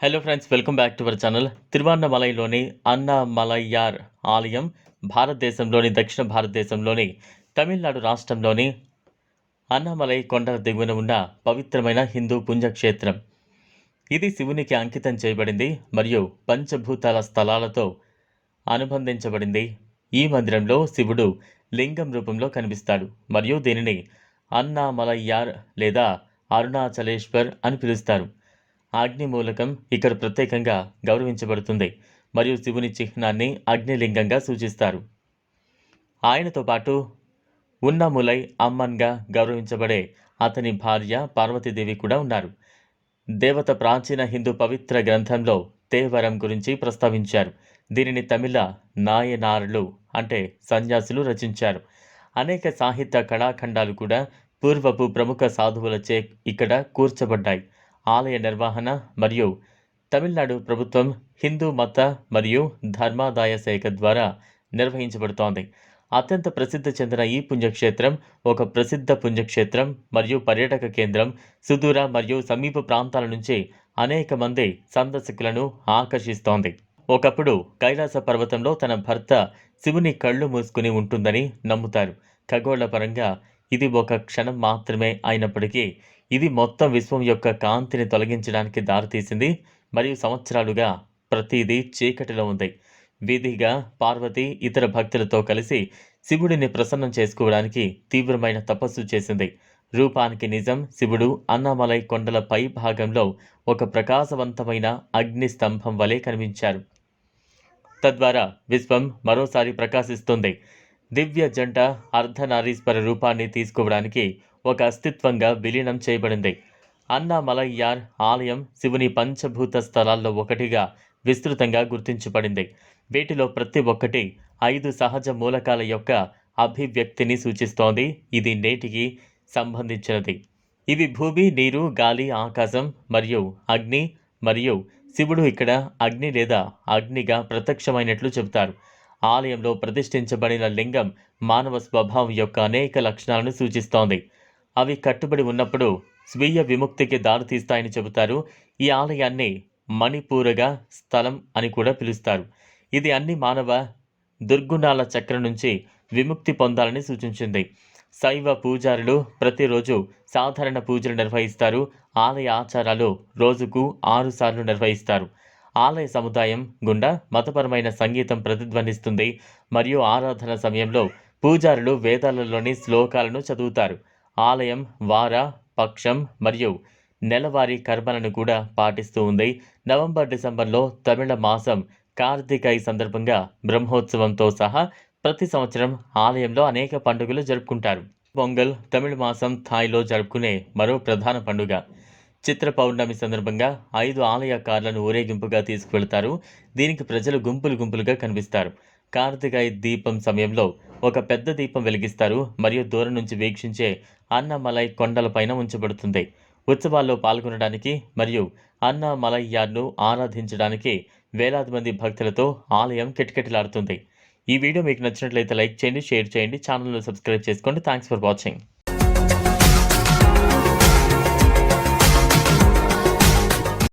Hello friends welcome back to our channel తిరువన్నమలైలోని Annamalaiyar ఆలయం భారతదేశంలోని దక్షిణ భారతదేశంలోని తమిళనాడు రాష్ట్రంలోని అన్నమలై కొండల దిగువన ఉన్న పవిత్రమైన హిందూ పుణ్యక్షేత్రం ఇది శివునికి అంకితం చేయబడింది మరియు పంచభూతాల స్థలాలతో అనుబంధించబడింది ఈ మందిరంలో శివుడు లింగం రూపంలో కనిపిస్తాడు మరియు దీనిని అన్నామలయ్యార్ లేదా అరుణాచలేశ్వర్ అని పిలుస్తారు అగ్ని మూలకం ఇక్కడ ప్రత్యేకంగా గౌరవించబడుతుంది మరియు శివుని చిహ్నాన్ని అగ్నిలింగంగా సూచిస్తారు. ఆయనతో పాటు ఉన్నములై అమ్మన్గా గౌరవించబడే అతని భార్య పార్వతీదేవి కూడా ఉన్నారు. దేవత ప్రాచీన హిందూ పవిత్ర గ్రంథంలో తేవరం గురించి ప్రస్తావించారు. దీనిని తమిళ నాయనారులు అంటే సన్యాసులు రచించారు. అనేక సాహిత్య కళాఖండాలు కూడా పూర్వపు ప్రముఖ సాధువులచే ఇక్కడ కూర్చబడ్డాయి. ఆలయ నిర్వహణ మరియు తమిళనాడు ప్రభుత్వం హిందూ మత మరియు ధర్మాదాయ శాఖ ద్వారా నిర్వహించబడుతోంది. అత్యంత ప్రసిద్ధి చెందిన ఈ పుణ్యక్షేత్రం ఒక ప్రసిద్ధ పుణ్యక్షేత్రం మరియు పర్యాటక కేంద్రం సుదూర మరియు సమీప ప్రాంతాల నుంచి అనేక మంది సందర్శకులను ఆకర్షిస్తోంది. ఒకప్పుడు కైలాస పర్వతంలో తన భర్త శివుని కళ్ళు మూసుకుని ఉంటుందని నమ్ముతారు. ఖగోళ పరంగా ఇది ఒక క్షణం మాత్రమే అయినప్పటికీ ఇది మొత్తం విశ్వం యొక్క కాంతిని తొలగించడానికి దారితీసింది మరియు సంవత్సరాలుగా ప్రతిదీ చీకటిలో ఉంది. విధిగా పార్వతి ఇతర భక్తులతో కలిసి శివుడిని ప్రసన్నం చేసుకోవడానికి తీవ్రమైన తపస్సు చేసింది. రూపానికి నిజం శివుడు అన్నామలై కొండల పై భాగంలో ఒక ప్రకాశవంతమైన అగ్ని స్తంభం వలె కనిపించారు. తద్వారా విశ్వం మరోసారి ప్రకాశిస్తుంది. దివ్య జంట అర్ధనారీశ్వర రూపాన్ని తీసుకోవడానికి ఒక అస్తిత్వంగా విలీనం చేయబడింది. అన్నామలయ్యార్ ఆలయం శివుని పంచభూత స్థలాల్లో ఒకటిగా విస్తృతంగా గుర్తించబడింది. వీటిలో ప్రతి ఒక్కటి ఐదు సహజ మూలకాల యొక్క అభివ్యక్తిని సూచిస్తోంది. ఇది నేటికి సంబంధించినది. ఇవి భూమి నీరు గాలి ఆకాశం మరియు అగ్ని మరియు శివుడు ఇక్కడ అగ్ని లేదా అగ్నిగా ప్రత్యక్షమైనట్లు చెబుతారు. ఆలయంలో ప్రతిష్ఠించబడిన లింగం మానవ స్వభావం యొక్క అనేక లక్షణాలను సూచిస్తోంది. అవి కట్టుబడి ఉన్నప్పుడు స్వీయ విముక్తికి దారితీస్తాయని చెబుతారు. ఈ ఆలయాన్ని మణిపూరగా స్థలం అని కూడా పిలుస్తారు. ఇది అన్ని మానవ దుర్గుణాల చక్రం నుంచి విముక్తి పొందాలని సూచించింది. శైవ పూజారులు ప్రతిరోజు సాధారణ పూజలు నిర్వహిస్తారు. ఆలయ ఆచారాలు రోజుకు ఆరుసార్లు నిర్వహిస్తారు. ఆలయ సముదాయం గుండా మతపరమైన సంగీతం ప్రతిధ్వనిస్తుంది. మరియు ఆరాధన సమయంలో పూజారులు వేదాలలోని శ్లోకాలను చదువుతారు. ఆలయం వార పక్షం మరియు నెలవారీ కర్మలను కూడా పాటిస్తూ ఉంది. నవంబర్ డిసెంబర్లో తమిళ మాసం కార్తికై సందర్భంగా బ్రహ్మోత్సవంతో సహా ప్రతి సంవత్సరం ఆలయంలో అనేక పండుగలు జరుపుకుంటారు. పొంగల్ తమిళ మాసం థాయ్లో జరుపుకునే మరో ప్రధాన పండుగ. చిత్ర పౌర్ణమి సందర్భంగా ఐదు ఆలయ కార్లను ఊరేగింపుగా తీసుకువెళ్తారు. దీనికి ప్రజలు గుంపులు గుంపులుగా కనిపిస్తారు. కార్తికాయ దీపం సమయంలో ఒక పెద్ద దీపం వెలిగిస్తారు. మరియు దూరం నుంచి వీక్షించే అన్నమలై కొండలపైన ఉంచబడుతుంది. ఉత్సవాల్లో పాల్గొనడానికి మరియు అన్నమలయ్యార్ను ఆరాధించడానికి వేలాది మంది భక్తులతో ఆలయం కిటకిటలాడుతుంది. ఈ వీడియో మీకు నచ్చినట్లయితే లైక్ చేయండి షేర్ చేయండి ఛానల్ను సబ్స్క్రైబ్ చేసుకోండి. Thanks for watching.